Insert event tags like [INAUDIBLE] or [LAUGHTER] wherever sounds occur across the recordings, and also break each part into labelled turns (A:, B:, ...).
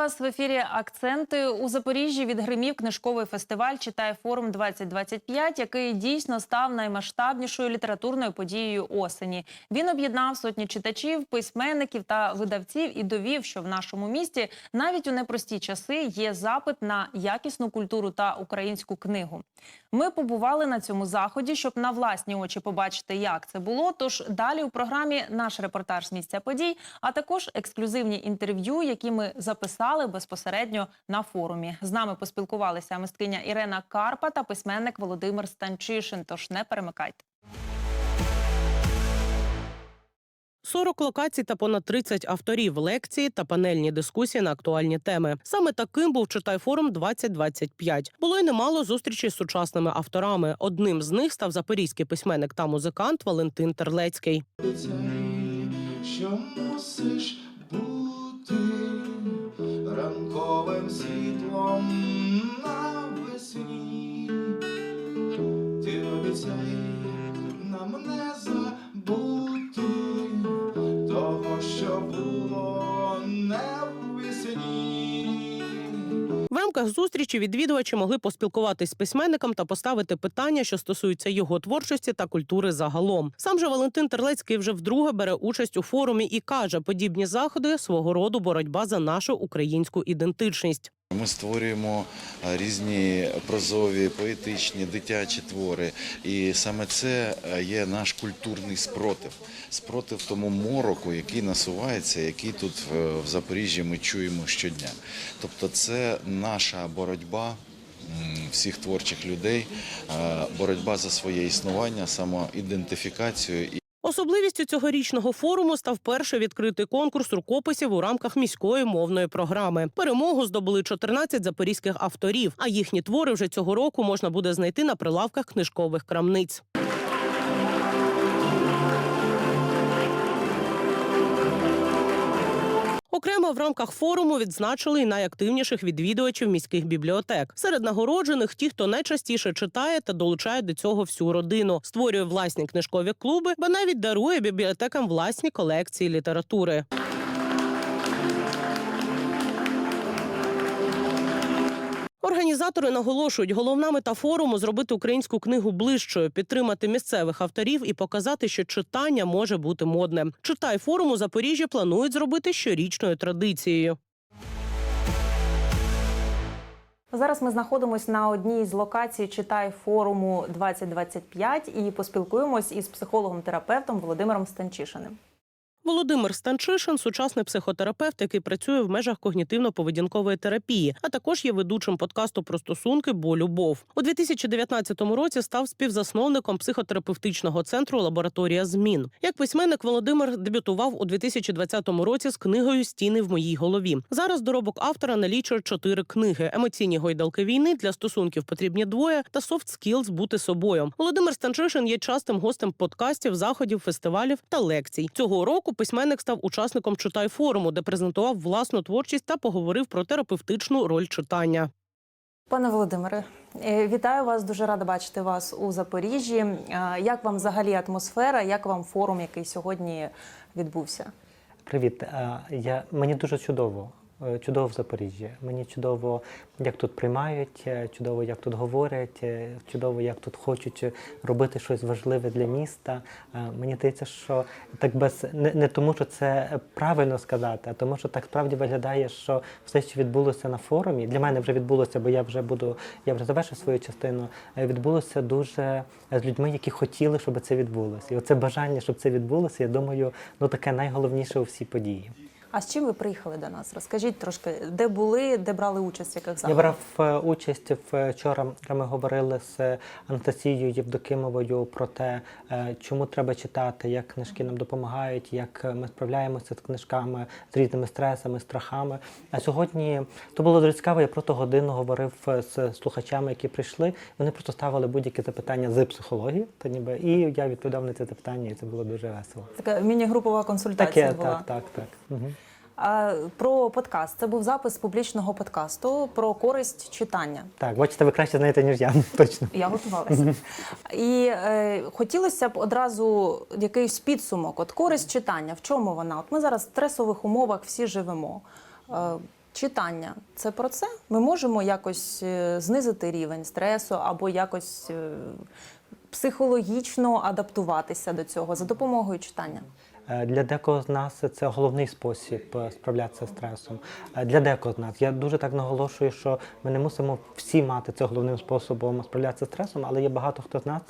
A: вас в ефірі Акценти у Запоріжжі. Відгримів книжковий фестиваль Читай форум 2025 який дійсно став наймасштабнішою літературною подією осені. Він об'єднав сотні читачів, письменників та видавців і довів, що в нашому місті навіть у непрості часи є запит на якісну культуру та українську книгу. Ми побували на цьому заході, щоб на власні очі побачити, як це було. Тож далі у програмі наш репортаж з місця подій, а також ексклюзивні інтерв'ю, які ми записали безпосередньо на форумі. З нами поспілкувалися мисткиня Ірена Карпа та письменник Володимир Станчишин. Тож не перемикайте.
B: 40 локацій та понад 30 авторів, лекції та панельні дискусії на актуальні теми. Саме таким був читай форум 2025. Було й немало зустрічей з сучасними авторами. Одним з них став запорізький письменник та музикант Валентин Терлецький.
C: Що мусиш бути ранковим світлом навесні. Ти обіцяй нам не забути того, що було не.
B: Рамках зустрічі відвідувачі могли поспілкуватись з письменником та поставити питання, що стосуються його творчості та культури загалом. Сам же Валентин Терлецький вже вдруге бере участь у форумі і каже, подібні заходи свого роду боротьба за нашу українську ідентичність.
D: Ми створюємо е, різні прозові, поетичні, дитячі твори, і саме це е, є наш культурний спротив. Спротив тому мороку, який насувається, який тут е, в Запоріжжі ми чуємо щодня. Тобто, це наша боротьба всіх творчих людей, боротьба за своє існування, самоідентифікацію
B: Особливістю цьогорічного форуму став перший відкритий конкурс рукописів у рамках міської мовної програми. Перемогу здобули 14 запорізьких авторів, а їхні твори вже цього року можна буде знайти на прилавках книжкових крамниць. Окремо в рамках форуму відзначили й найактивніших відвідувачів міських бібліотек. Серед нагороджених ті, хто найчастіше читає та долучає до цього всю родину, створює власні книжкові клуби, ба навіть дарує бібліотекам власні колекції літератури. Організатори наголошують, головна мета форуму зробити українську книгу ближчою, підтримати місцевих авторів і показати, що читання може бути модним. Читай форум у Запоріжжі планують зробити щорічною традицією.
A: Зараз ми знаходимося на одній з локацій читай форуму 2025 і поспілкуємось із психологом-терапевтом Володимиром Станчишиним.
B: Володимир Станчишин сучасний психотерапевт, який працює в межах когнітивно-поведінкової терапії, а також є ведучим подкасту про стосунки бо любов. У 2019 році став співзасновником психотерапевтичного центру Лабораторія змін. Як письменник Володимир дебютував у 2020 році з книгою Стіни в моїй голові. Зараз доробок автора налічує чотири книги: емоційні гойдалки війни для стосунків потрібні двоє та soft skills бути собою. Володимир Станчишин є частим гостем подкастів, заходів, фестивалів та лекцій. Цього року письменник став учасником читай форуму, де презентував власну творчість та поговорив про терапевтичну роль читання.
A: Пане Володимире, е, вітаю вас. Дуже рада бачити вас у Запоріжжі. Е, Як вам взагалі атмосфера? Як вам форум, який сьогодні відбувся?
E: Привіт, Е, я мені дуже чудово. Е, Чудово в Запоріжжі. Мені чудово, як тут приймають, е, чудово, як тут говорять, е, чудово, як тут хочуть робити щось важливе для міста. Мені здається, що так без не, не тому, що це правильно сказати, а тому, що так справді виглядає, що все, що відбулося на форумі, для мене вже відбулося, бо я вже буду, я вже завершив свою частину. Відбулося дуже з людьми, які хотіли, щоб це відбулося. І оце бажання, щоб це відбулося, я думаю, ну таке найголовніше у всій події.
A: А з чим ви приїхали до нас? Розкажіть трошки, де були, де брали участь, в яких
E: Я брав е, участь вчора. Ми говорили з Анастасією Євдокимовою про те, е, чому треба читати, як книжки нам допомагають, як ми справляємося з книжками, з різними стресами, страхами. А сьогодні то було дуже цікаво. Я просто годину говорив з слухачами, які прийшли. Вони просто ставили будь-які запитання з психології, та ніби і я відповідав на ці запитання, і це було дуже весело.
A: Така міні-групова консультація
E: Таке,
A: була.
E: так, так, так. Угу.
A: Про подкаст. Це був запис публічного подкасту про користь читання.
E: Так, бачите, ви краще знаєте, ніж я, [LAUGHS] точно.
A: Я готувалася. І е, хотілося б одразу якийсь підсумок. От користь читання. В чому вона? От ми зараз в стресових умовах всі живемо. Е, читання це про це. Ми можемо якось е, знизити рівень стресу або якось е, психологічно адаптуватися до цього за допомогою читання.
E: Е, Для декого з нас це головний спосіб е, справлятися з стресом. Е, Для декого з нас я дуже так наголошую, що ми не мусимо всі мати це головним способом справлятися з стресом, але є багато хто з нас,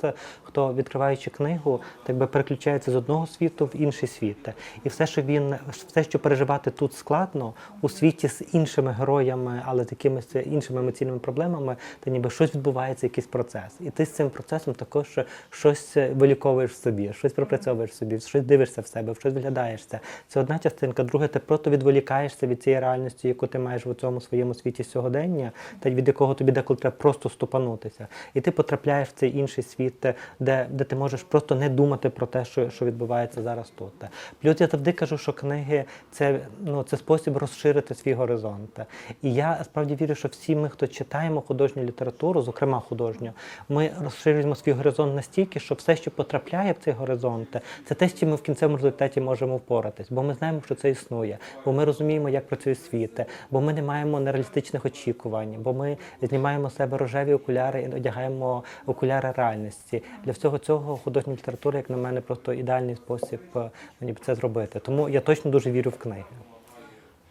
E: хто відкриваючи книгу, так би переключається з одного світу в інший світ. І все, що він все, що переживати тут складно, у світі з іншими героями, але з якимись іншими емоційними проблемами, то ніби щось відбувається, якийсь процес. І ти з цим процесом також щось виліковуєш в собі, щось пропрацьовуєш в собі, щось дивишся в себе, в щось виглядаєшся. Це одна частинка. Друге, ти просто відволікаєшся від цієї реальності, яку ти маєш в цьому своєму світі сьогодення, та від якого тобі деколи треба просто ступанутися. І ти потрапляєш в цей інший світ, де, де ти можеш просто не думати про те, що, що відбувається зараз тут. Плюс я завжди кажу, що книги це, ну, це спосіб розширити свій горизонт. І я справді вірю, що всі ми, хто читаємо художню літературу, зокрема художню, ми розширюємо свій горизонт настільки, що все, що потрапляє в цей горизонт, це те, чим ми в кінцевому результаті можемо впоратись. Бо ми знаємо, що це існує, бо ми розуміємо, як працює світ, бо ми не маємо нереалістичних очікувань, бо ми знімаємо з себе рожеві окуляри і одягаємо окуляри реальності. Для всього цього художня література, як на мене, просто ідеальний спосіб е, мені це зробити. Тому я точно дуже вірю в книги.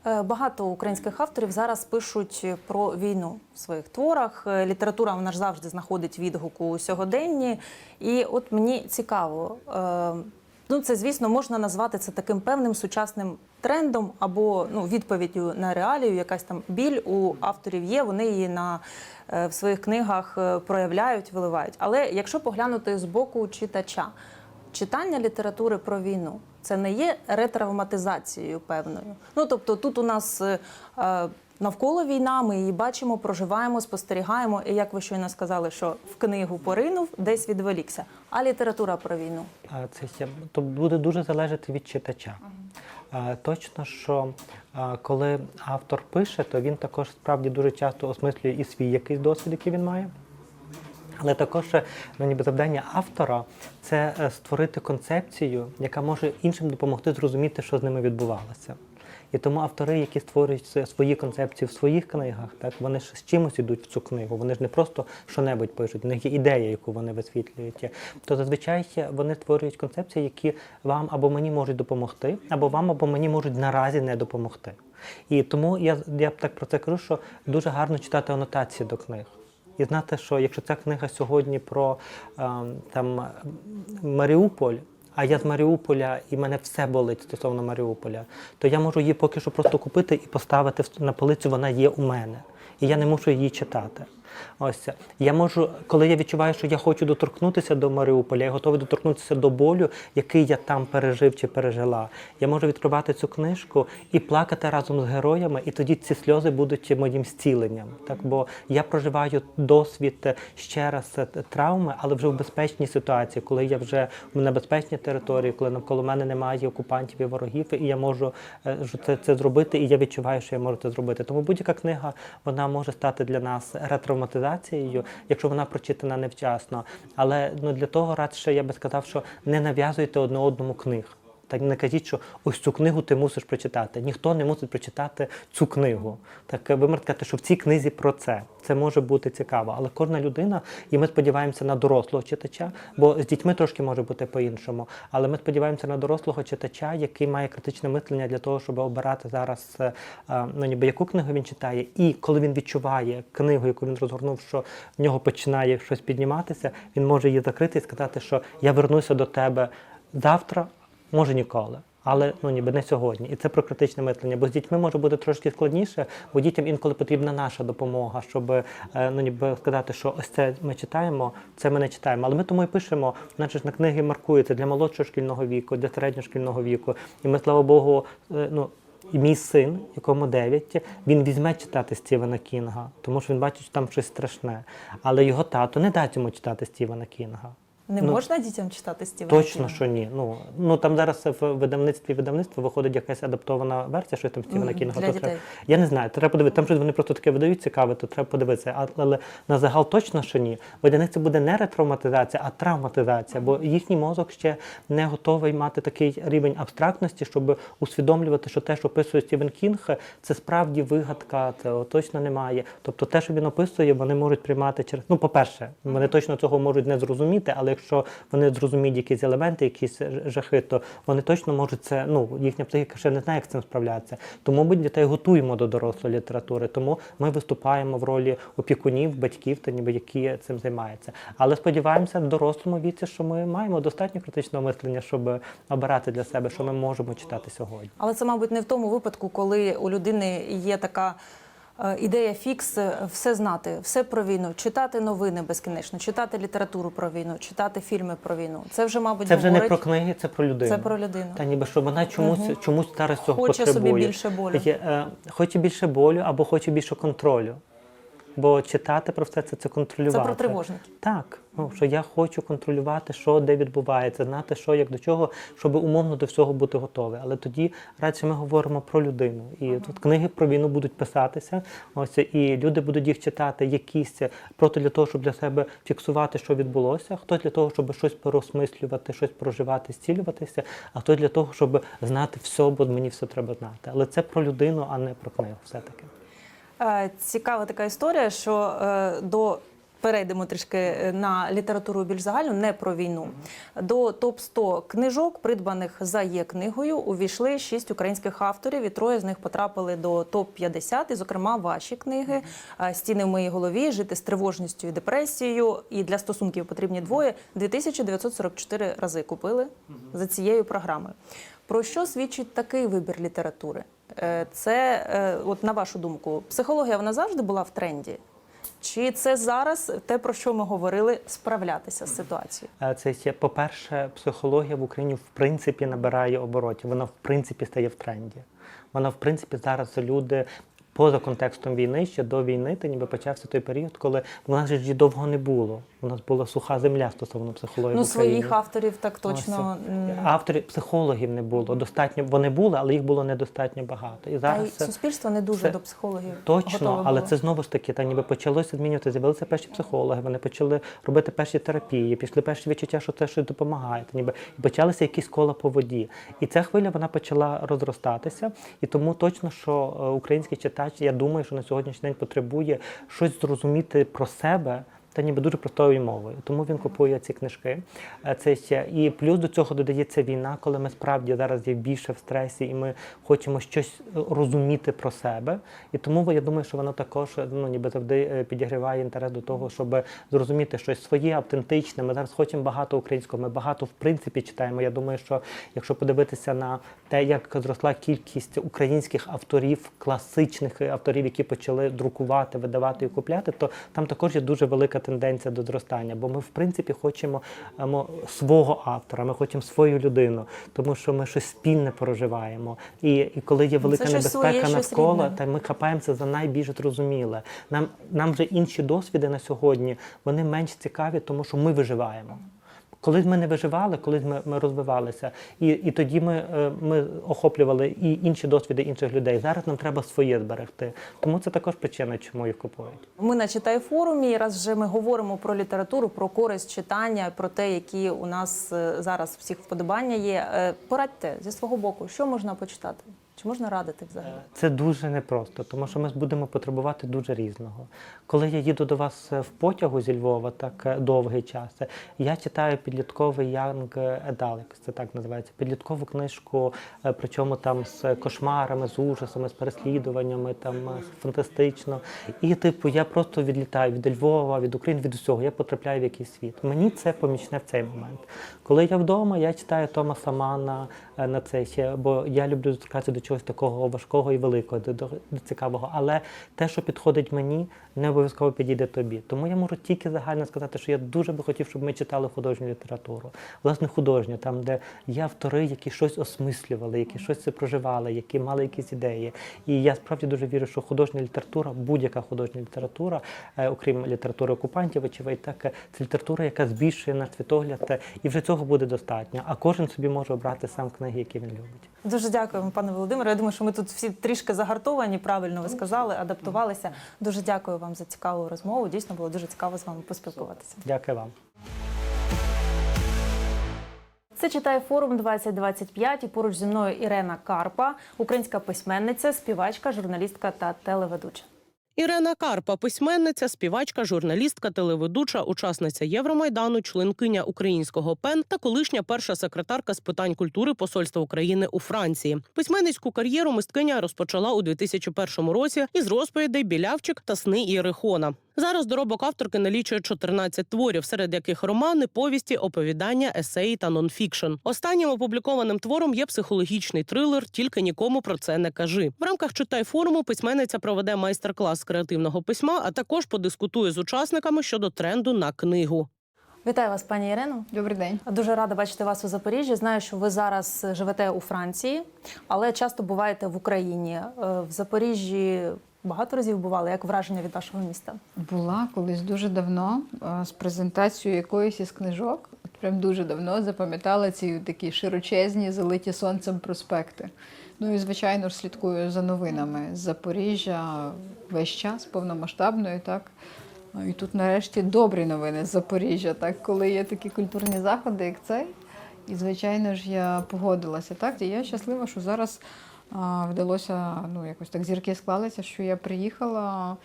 A: Е, Багато українських авторів зараз пишуть про війну в своїх творах. Е, Література вона ж завжди знаходить відгук у сьогоденні. І от мені цікаво, ну це звісно можна назвати це таким певним сучасним трендом або ну, відповіддю на реалію. Якась там біль у авторів є. Вони її на е, в своїх книгах е, проявляють, виливають. Але якщо поглянути з боку читача, читання літератури про війну це не є ретравматизацією певною. Ну тобто тут у нас е, навколо війна, ми її бачимо, проживаємо, спостерігаємо. І як ви щойно сказали, що в книгу поринув, десь відволікся. А література про війну.
E: Це то буде дуже залежати від читача. Точно, що коли автор пише, то він також справді дуже часто осмислює і свій якийсь досвід, який він має. Але також е, ну, ніби завдання автора це е, створити концепцію, яка може іншим допомогти зрозуміти, що з ними відбувалося. І тому автори, які створюють свої концепції в своїх книгах, так вони ж з чимось ідуть в цю книгу. Вони ж не просто що-небудь пишуть, в них є ідея, яку вони висвітлюють. То зазвичай вони створюють концепції, які вам або мені можуть допомогти, або вам, або мені можуть наразі не допомогти. І тому я, я так про це кажу, що дуже гарно читати анотації до книг. І знати, що якщо ця книга сьогодні про ем, там Маріуполь, а я з Маріуполя і мене все болить стосовно Маріуполя, то я можу її поки що просто купити і поставити на полицю, вона є у мене. І я не мушу її читати. Ось це. я можу, коли я відчуваю, що я хочу доторкнутися до Маріуполя, я готовий доторкнутися до болю, який я там пережив чи пережила. Я можу відкривати цю книжку і плакати разом з героями, і тоді ці сльози будуть моїм зціленням. Так, бо я проживаю досвід ще раз е, травми, але вже в безпечній ситуації, коли я вже в небезпечній території, коли навколо мене немає окупантів і ворогів, і я можу е, це, це зробити, і я відчуваю, що я можу це зробити. Тому будь-яка книга вона може стати для нас ретравматизацією, якщо вона прочитана невчасно. Але ну для того радше я би сказав, що не нав'язуйте одне одному книг. Так не кажіть, що ось цю книгу ти мусиш прочитати. Ніхто не мусить прочитати цю книгу. Так е, ви можете сказати, що в цій книзі про це. Це може бути цікаво. Але кожна людина, і ми сподіваємося на дорослого читача, бо з дітьми трошки може бути по-іншому. Але ми сподіваємося на дорослого читача, який має критичне мислення для того, щоб обирати зараз е, е, ну, ніби яку книгу він читає. І коли він відчуває книгу, яку він розгорнув, що в нього починає щось підніматися, він може її закрити і сказати, що я вернуся до тебе завтра може ніколи. Але ну ніби не сьогодні, і це про критичне мислення. Бо з дітьми може бути трошки складніше, бо дітям інколи потрібна наша допомога, щоб е, ну ніби сказати, що ось це ми читаємо, це ми не читаємо. Але ми тому і пишемо, значить на книги маркується для молодшого шкільного віку, для середньошкільного віку. І ми, слава Богу, е, ну. І мій син, якому 9, він візьме читати Стівена Кінга, тому що він бачить, що там щось страшне. Але його тато не дасть йому читати Стівена Кінга.
A: Не
E: Ну,
A: можна дітям читати Стівена
E: Точно,
A: Кінга?
E: що ні. Ну, ну там зараз в видавництві видавництва виходить якась адаптована версія, що там Стівена
A: Мгм,
E: Кінга.
A: для дітей.
E: Я не знаю, треба подивитися. Там щось вони просто таке видають цікаве, то треба подивитися. А- Але на загал точно, що ні. Видавництво буде не ретравматизація, а травматизація, бо їхній мозок ще не готовий мати такий рівень абстрактності, щоб усвідомлювати, що те, що описує Стівен Кінг, це справді вигадка, цього точно немає. Тобто те, що він описує, вони можуть приймати через. Ну, по-перше, вони точно цього можуть не зрозуміти, але якщо вони зрозуміють якісь елементи, якісь жахи, то вони точно можуть це. Ну, їхня психіка ще не знає, як з цим справлятися. Тому ми дітей готуємо до дорослої літератури. Тому ми виступаємо в ролі опікунів, батьків та ніби які цим займаються. Але сподіваємося в дорослому віці, що ми маємо достатньо критичного мислення, щоб обирати для себе, що ми можемо читати сьогодні.
A: Але це, мабуть, не в тому випадку, коли у людини є така ідея фікс, е, все знати, все про війну, читати новини безкінечно, читати літературу про війну, читати фільми про війну. Це вже, мабуть,
E: Це вже не
A: говорить,
E: про книги, це про людину.
A: це про людину.
E: Та ніби що вона чомусь
A: угу.
E: чомусь зараз цього
A: Хоче
E: потребує.
A: собі більше болю.
E: Е, хоче більше болю або хоче більше контролю. Бо читати про все це це контролювати.
A: Це про тривожників.
E: Так, ну що я хочу контролювати, що де відбувається, знати, що як до чого, щоб умовно до всього бути готовий. Але тоді радше ми говоримо про людину. І тут книги про війну будуть писатися. Ось і люди будуть їх читати, якісь просто для того, щоб для себе фіксувати, що відбулося, хтось для того, щоб щось переосмислювати, щось проживати, зцілюватися, а хтось для того, щоб знати все, бо мені все треба знати. Але це про людину, а не про книгу, все-таки.
A: Е, Цікава така історія, що е, до перейдемо трішки е, на літературу більш загальну, не про війну. До топ 100 книжок, придбаних за є книгою, увійшли шість українських авторів, і троє з них потрапили до топ 50 і, зокрема, ваші книги е, Стіни в моїй голові, жити з тривожністю і депресією. І для стосунків потрібні двоє. 2944 рази купили за цією програмою. Про що свідчить такий вибір літератури? Е, Це, е, от на вашу думку, психологія вона завжди була в тренді? Чи це зараз те, про що ми говорили, справлятися з ситуацією?
E: Е, Це є, по-перше, психологія в Україні в принципі набирає оборотів. Вона в принципі стає в тренді. Вона, в принципі, зараз люди. Поза контекстом війни, ще до війни, та ніби почався той період, коли в нас ж довго не було. У нас була суха земля стосовно психології.
A: Ну,
E: в Україні.
A: своїх авторів так точно.
E: Авторів, психологів не було. Достатньо вони були, але їх було недостатньо багато. І
A: Та й
E: зараз це-
A: суспільство не дуже
E: це
A: до психологів.
E: Точно, але
A: було.
E: це знову ж таки, та ніби почалося змінювати. З'явилися перші психологи, вони почали робити перші терапії, пішли перші відчуття, що це щось допомагає. Та ніби і почалися якісь кола по воді. І ця хвиля вона почала розростатися. І тому точно, що е, український читач, я думаю, що на сьогоднішній день потребує щось зрозуміти про себе. Та ніби дуже простою мовою, тому він купує ці книжки. Е, Це ще і плюс до цього додається війна, коли ми справді зараз є більше в стресі, і ми хочемо щось е, розуміти про себе. І тому я думаю, що воно також ну ніби завжди е, підігріває інтерес до того, щоб зрозуміти щось своє, автентичне. Ми зараз хочемо багато українського. Ми багато в принципі читаємо. Я думаю, що якщо подивитися на те, як зросла кількість українських авторів, класичних авторів, які почали друкувати, видавати і купляти, то там також є дуже велика тенденція до зростання. Бо ми, в принципі, хочемо емо, свого автора, ми хочемо свою людину, тому що ми щось спільне проживаємо. І, і коли є велика
A: це
E: небезпека
A: своє,
E: навколо, та ми хапаємося за найбільш зрозуміле. Нам, нам вже інші досвіди на сьогодні вони менш цікаві, тому що ми виживаємо. Колись ми не виживали, колись ми, ми розвивалися, і, і тоді ми, е, ми охоплювали і інші досвіди інших людей. Зараз нам треба своє зберегти. Тому це також причина, чому їх купують.
A: Ми на читай форумі. Раз вже ми говоримо про літературу, про користь читання, про те, які у нас е, зараз всіх вподобання є. Е, Порадьте зі свого боку, що можна почитати? Чи можна радити взагалі?
E: Це дуже непросто, тому що ми будемо потребувати дуже різного. Коли я їду до вас в потягу зі Львова, так е, довгий час, е, я читаю підлітковий Young Adult, це так називається, підліткову книжку, е, причому там з кошмарами, з ужасами, з переслідуваннями, там е, фантастично. І типу, я просто відлітаю від Львова, від України, від усього. Я потрапляю в якийсь світ. Мені це помічне в цей момент. Коли я вдома, я читаю Томаса Мана е, на це ще, бо я люблю доторкатися до чогось такого важкого і великого, до, до, до цікавого. Але те, що підходить мені, не обов'язково підійде тобі. Тому я можу тільки загально сказати, що я дуже би хотів, щоб ми читали художню літературу. Власне, художню, там, де є автори, які щось осмислювали, які щось це проживали, які мали якісь ідеї. І я справді дуже вірю, що художня література, будь-яка художня література, е, окрім літератури окупантів, очевидь, так це література, яка збільшує наш світогляд, е, і вже цього буде достатньо. А кожен собі може обрати сам книги, які він любить.
A: Дуже дякуємо, пане Володимире. Я думаю, що ми тут всі трішки загартовані, правильно ви сказали, адаптувалися. Дуже дякую вам за цікаву розмову. Дійсно було дуже цікаво з вами поспілкуватися.
E: Дякую вам.
A: Це читає форум 2025 і поруч зі мною Ірена Карпа, українська письменниця, співачка, журналістка та телеведуча.
B: Ірена Карпа, письменниця, співачка, журналістка, телеведуча, учасниця Євромайдану, членкиня українського ПЕН та колишня перша секретарка з питань культури Посольства України у Франції. Письменницьку кар'єру мисткиня розпочала у 2001 році із розповідей Білявчик та сни Єрихона. Зараз доробок авторки налічує 14 творів, серед яких романи, повісті, оповідання, есеї та нонфікшн. Останнім опублікованим твором є психологічний трилер Тільки нікому про це не кажи. В рамках читай форуму письменниця проведе майстер-клас креативного письма, а також подискутує з учасниками щодо тренду на книгу.
A: Вітаю вас, пані Ірино.
F: Добрий день.
A: Дуже рада бачити вас у Запоріжжі. Знаю, що ви зараз живете у Франції, але часто буваєте в Україні. Е, В Запоріжжі багато разів бували. Як враження від вашого міста?
F: Була колись дуже давно е, з презентацією якоїсь із книжок. Прям дуже давно запам'ятала ці такі широчезні, залиті сонцем проспекти. Ну і звичайно ж слідкую за новинами з Запоріжжя весь час повномасштабною, так. Ну, І тут нарешті добрі новини з Запоріжжя, так, коли є такі культурні заходи, як цей. І, звичайно ж, я погодилася. Так, і я щаслива, що зараз а, вдалося, ну, якось так зірки склалися, що я приїхала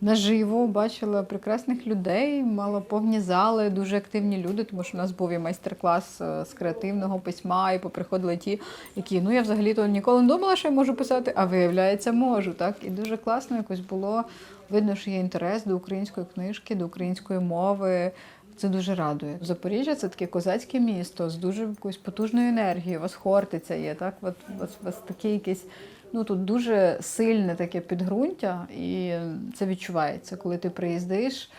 F: наживо, бачила прекрасних людей, мала повні зали, дуже активні люди, тому що в нас був і майстер-клас е, з креативного письма, і поприходили ті, які ну я взагалі-то ніколи не думала, що я можу писати, а виявляється, можу. Так? І дуже класно якось було. Видно, що є інтерес до української книжки, до української мови. Це дуже радує. Запоріжжя це таке козацьке місто з дуже якоюсь потужною енергією. Вас Хортиця є, так? От, у вас, у вас таке якесь, ну тут дуже сильне таке підґрунтя, і це відчувається, коли ти приїздиш.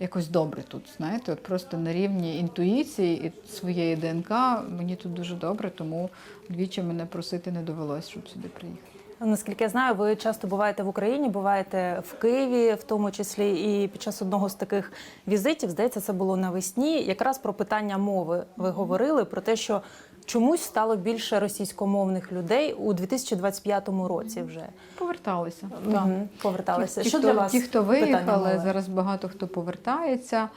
F: Якось добре тут, знаєте, от просто на рівні інтуїції і своєї ДНК мені тут дуже добре, тому двічі мене просити не довелось, щоб сюди приїхати.
A: Наскільки я знаю, ви часто буваєте в Україні, буваєте в Києві, в тому числі, і під час одного з таких візитів, здається, це було навесні. Якраз про питання мови ви говорили про те, що чомусь стало більше російськомовних людей у 2025 році вже
F: Поверталися.
A: Мгм, поверталися.
F: Ті,
A: що
F: хто,
A: для вас
F: ті, хто виїхали, зараз багато хто повертається.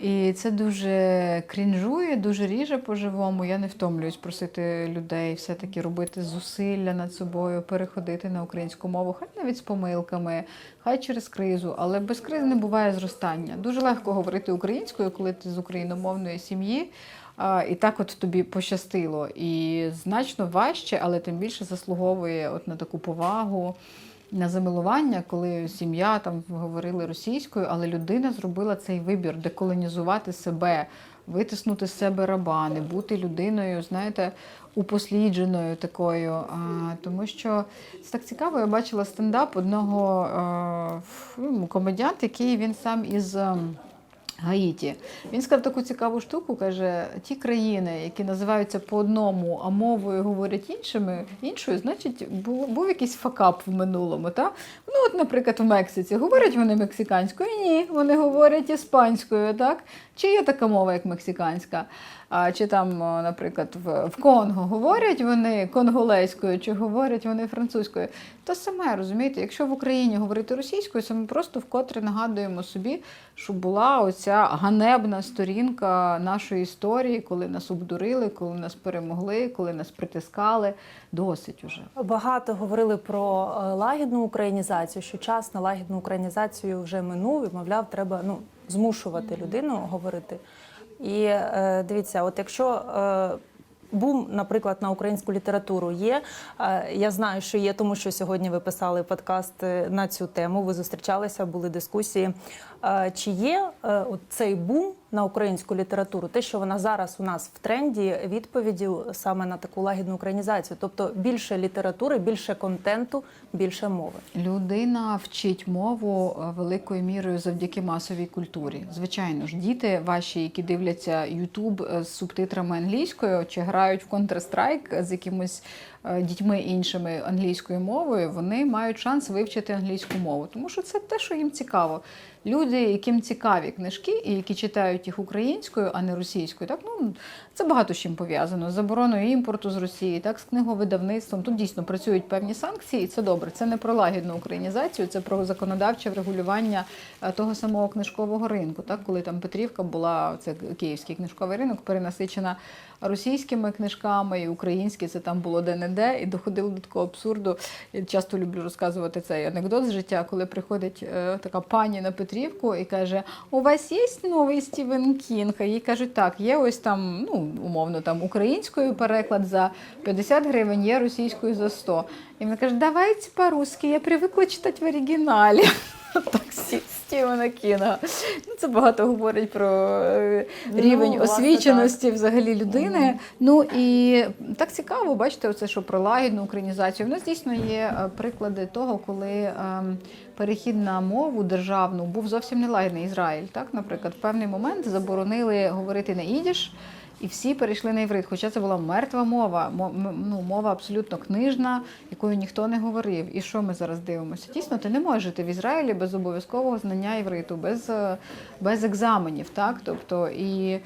F: І це дуже крінжує, дуже ріже по-живому. Я не втомлююсь просити людей все-таки робити зусилля над собою, переходити на українську мову, хай навіть з помилками, хай через кризу, але без кризи не буває зростання. Дуже легко говорити українською, коли ти з україномовної сім'ї. І так от тобі пощастило. І значно важче, але тим більше заслуговує от на таку повагу, на замилування, коли сім'я там говорили російською, але людина зробила цей вибір деколонізувати себе, витиснути з себе раба, не бути людиною, знаєте, упослідженою такою. А, тому що це так цікаво, я бачила стендап одного а, ну, комедіанта, який він сам із. Гаїті. Він сказав таку цікаву штуку, каже, ті країни, які називаються по одному, а мовою говорять іншими, іншою, значить, був, був якийсь факап в минулому. Та? Ну, от, наприклад, в Мексиці говорять вони мексиканською? Ні, вони говорять іспанською, так? Чи є така мова, як мексиканська? А, чи там, наприклад, в, в Конго говорять вони конголезькою, чи говорять вони французькою? Те саме, розумієте, якщо в Україні говорити російською, це ми просто вкотре нагадуємо собі, що була оця ганебна сторінка нашої історії, коли нас обдурили, коли нас перемогли, коли нас притискали. Досить уже.
A: Багато говорили про е, лагідну українізацію, що час на лагідну українізацію вже минув, і, мовляв, треба ну, змушувати людину говорити. І е, дивіться, от якщо е, бум, наприклад, на українську літературу є, е, я знаю, що є, тому що сьогодні ви писали подкаст е, на цю тему. Ви зустрічалися, були дискусії. Е, чи є е, цей бум на українську літературу, те, що вона зараз у нас в тренді, відповіддю саме на таку лагідну українізацію, тобто більше літератури, більше контенту, більше мови.
F: Людина вчить мову е, великою мірою завдяки масовій культурі. Звичайно ж, діти ваші, які дивляться Ютуб з субтитрами англійською чи грають в Counter-Strike з якимось е, дітьми іншими англійською мовою, вони мають шанс вивчити англійську мову, тому що це те, що їм цікаво. Люди, яким цікаві книжки і які читають їх українською, а не російською, так ну це багато з чим пов'язано з забороною імпорту з Росії, так з книговидавництвом. Тут дійсно працюють певні санкції, і це добре. Це не про лагідну українізацію, це про законодавче врегулювання е, того самого книжкового ринку. Так, коли там Петрівка була, це київський книжковий ринок, перенасичена російськими книжками і українські, це там було де-не-де, і доходило до такого абсурду. Я часто люблю розказувати цей анекдот з життя, коли приходить е, така пані на Петрівку і каже: У вас є новий Стівен Кінг? Їй кажуть, так, є ось там, ну, умовно, там українською переклад за 50 гривень, є російською за 100. І вона каже, давайте по-русски, я привикла читати в оригіналі. [LAUGHS] Так, Сті- Стівена Кінга. Ну, це багато говорить про е,
A: Ну,
F: рівень
A: власне,
F: освіченості взагалі людини. Ну і так цікаво, бачите, оце що про лагідну українізацію. В нас дійсно є е, приклади того, коли ем, перехід на мову державну був зовсім не лагідний Ізраїль. Так, наприклад, в певний момент заборонили говорити на ідіш. І всі перейшли на іврит, хоча це була мертва мова, ну, мова абсолютно книжна, якою ніхто не говорив. І що ми зараз дивимося? Дійсно, ти не можеш жити в Ізраїлі без обов'язкового знання івриту, без, е, без екзаменів. Так? Тобто, і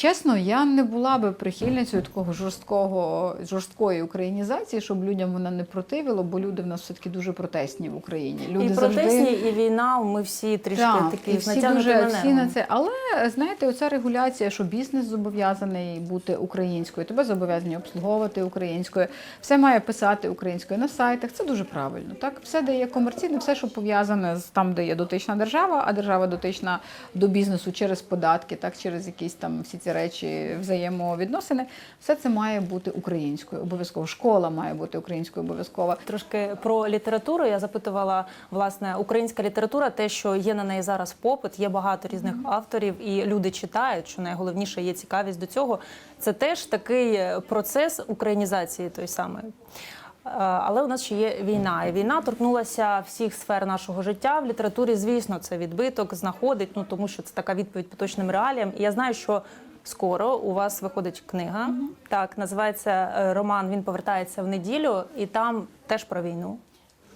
F: чесно, я не була би прихильницею такого жорсткого, жорсткої українізації, щоб людям вона не противило, бо люди в нас все-таки дуже протестні в Україні. Люди
A: і
F: завжди...
A: протестні, і війна. Ми всі трішки
F: Так,
A: такі
F: і всі дуже всі на це. Але знаєте, оця регуляція, що бізнес зобов'язаний бути українською, тебе зобов'язані обслуговувати українською, все має писати українською на сайтах. Це дуже правильно. Так, все, де є комерційне, все, що пов'язане з там, де є дотична держава, а держава дотична до бізнесу через податки, так через якісь там всі ці речі, взаємовідносини, все це має бути українською. Обов'язково школа має бути українською обов'язково.
A: Трошки про літературу я запитувала власне українська література, те, що є на неї зараз попит, є багато різних авторів, і люди читають. Що найголовніше є цікавість до цього. Це теж такий е, процес українізації той самої. Е, Але у нас ще є війна, і війна торкнулася всіх сфер нашого життя. В літературі, звісно, це відбиток знаходить, ну тому що це така відповідь поточним реаліям. І я знаю, що скоро у вас виходить книга. Так, називається е, роман Він повертається в неділю, і там теж про війну.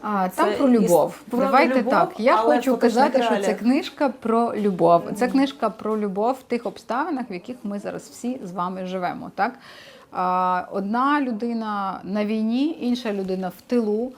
F: А
A: Це
F: там про любов.
A: іс- про
F: Давайте
A: любов,
F: так. Я хочу казати, що це книжка про любов. Це книжка про любов в тих обставинах, в яких ми зараз всі з вами живемо. Так одна людина на війні, інша людина в тилу.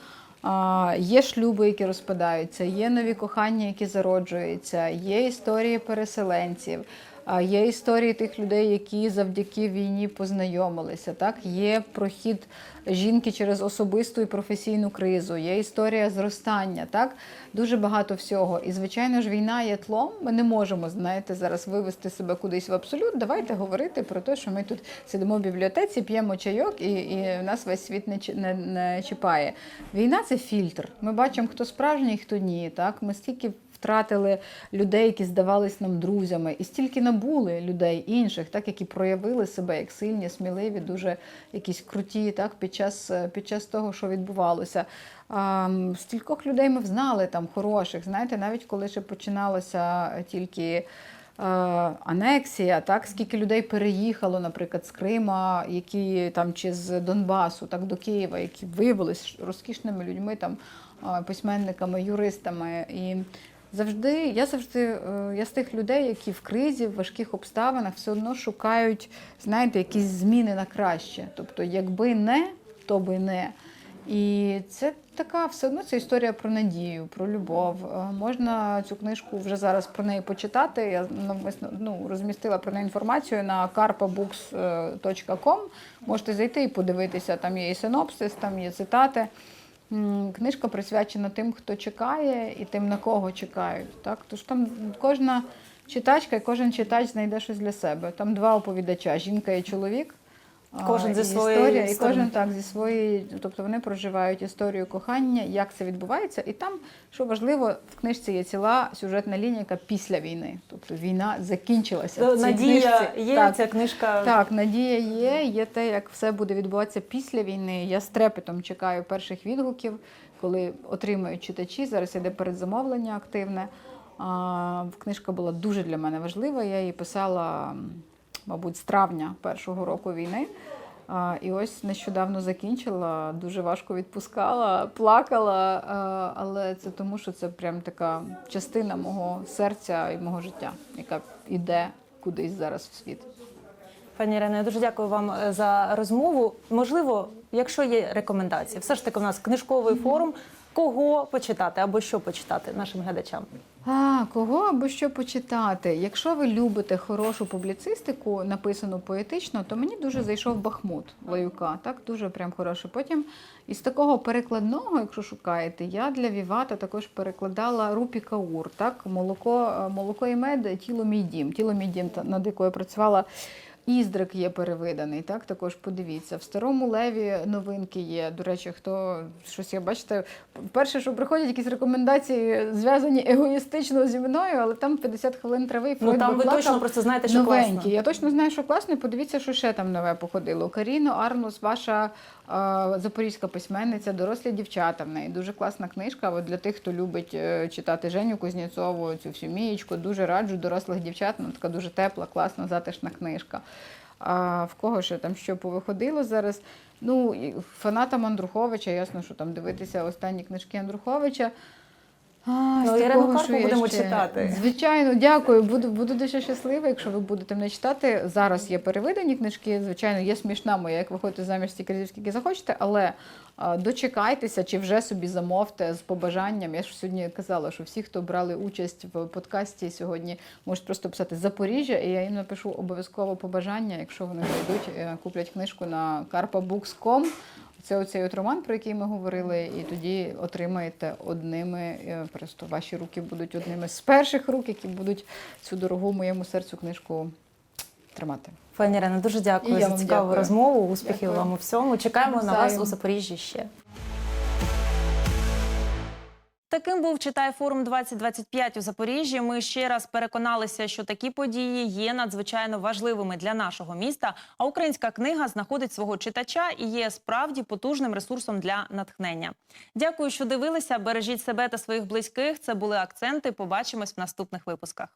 F: Є шлюби, які розпадаються, є нові кохання, які зароджуються, є історії переселенців. А Є історії тих людей, які завдяки війні познайомилися. Так є прохід жінки через особисту і професійну кризу, є історія зростання. Так дуже багато всього. І звичайно ж, війна є тлом. Ми не можемо знаєте зараз вивести себе кудись в абсолют. Давайте говорити про те, що ми тут сидимо в бібліотеці, п'ємо чайок, і, і нас весь світ не, не, не чіпає. Війна це фільтр. Ми бачимо, хто справжній, хто ні. Так ми стільки втратили людей, які здавались нам друзями, і стільки набули людей інших, так які проявили себе як сильні, сміливі, дуже якісь круті, так під час, під час того, що відбувалося. А, стількох людей ми взнали там хороших. Знаєте, навіть коли ще починалося тільки. е, Анексія, так скільки людей переїхало, наприклад, з Крима, які там чи з Донбасу, так до Києва, які виявилися розкішними людьми, там е, письменниками, юристами. І завжди я завжди е, я з тих людей, які в кризі, в важких обставинах все одно шукають, знаєте, якісь зміни на краще. Тобто, якби не, то би не. І це така все одно це історія про надію, про любов. Е, Можна цю книжку вже зараз про неї почитати. Я навмисно ну, розмістила про неї інформацію на carpabooks.com. Можете зайти і подивитися. Там є і синопсис, там є цитати. Книжка присвячена тим, хто чекає, і тим, на кого чекають. Так? Тож там кожна читачка і кожен читач знайде щось для себе. Там два оповідача: жінка і чоловік.
A: Кожен зі своєї
F: історія, і
A: сторони.
F: кожен так зі своєї, тобто вони проживають історію кохання, як це відбувається, і там, що важливо, в книжці є ціла сюжетна лінія, яка після війни. Тобто війна закінчилася. в цій
A: Надія
F: книжці.
A: є,
F: Так.
A: ця книжка.
F: Так, надія є. Є те, як все буде відбуватися після війни. Я з трепетом чекаю перших відгуків, коли отримають читачі. Зараз іде передзамовлення активне. А, книжка була дуже для мене важлива. Я її писала, мабуть, з травня першого року війни. І ось нещодавно закінчила, дуже важко відпускала, плакала, але це тому, що це прям така частина мого серця і мого життя, яка йде кудись зараз в світ.
A: Пані Ірино, я дуже дякую вам е, за розмову. Можливо, якщо є рекомендації, все ж таки у нас книжковий форум. Кого почитати або що почитати нашим глядачам?
F: А, кого або що почитати? Якщо ви любите хорошу публіцистику, написану поетично, то мені дуже зайшов Бахмут Лаюка. Так, дуже прям хороше. Потім із такого перекладного, якщо шукаєте, я для Вівата також перекладала Рупі Каур, так, молоко, е, молоко і мед, тіло мій дім. Тіло мій дім, над якою працювала. Іздрик є перевиданий, так також подивіться. В старому леві новинки є. До речі, хто щось я бачите, перше, що приходять якісь рекомендації, зв'язані егоїстично зі мною, але там 50 хвилин трави. і
A: Ну там ви
F: плакав.
A: точно просто знаєте, що
F: Новенькі.
A: класно.
F: Я точно знаю, що класно. Подивіться, що ще там нове походило. Каріно Арнус, ваша запорізька письменниця, дорослі дівчата. В неї дуже класна книжка. От для тих, хто любить е, читати Женю Кузнєцову, цю всю мієчку, дуже раджу дорослих дівчат. Вона така дуже тепла, класна, затишна книжка. А в кого ще там що повиходило зараз? Ну, фанатам Андруховича, ясно, що там дивитися останні книжки Андруховича. А, з
A: Ну, Ірину
F: такого,
A: Карпу
F: є
A: будемо
F: ще?
A: читати.
F: Звичайно, дякую. Буду, буду дуже щаслива, якщо ви будете мене читати. Зараз є переведені книжки. Звичайно, є смішна моя, як виходите заміж стільки разів, скільки захочете, але а, дочекайтеся чи вже собі замовте з побажанням. Я ж сьогодні казала, що всі, хто брали участь в подкасті сьогодні, можуть просто писати Запоріжжя, і я їм напишу обов'язково побажання, якщо вони зайдуть, е, куплять книжку на carpabooks.com. Це оцей от роман, про який ми говорили, і тоді отримаєте одними, е, просто ваші руки будуть одними з перших рук, які будуть цю дорогу моєму серцю книжку тримати.
A: Пані Рена, дуже дякую за цікаву
F: дякую.
A: розмову. Успіхів
F: Дякую.
A: вам у всьому. Чекаємо на вас у Запоріжжі ще.
G: Таким був читай форум 2025 у Запоріжжі. Ми ще раз переконалися, що такі події є надзвичайно важливими для нашого міста. А українська книга знаходить свого читача і є справді потужним ресурсом для натхнення. Дякую, що дивилися. Бережіть себе та своїх близьких. Це були акценти. Побачимось в наступних випусках.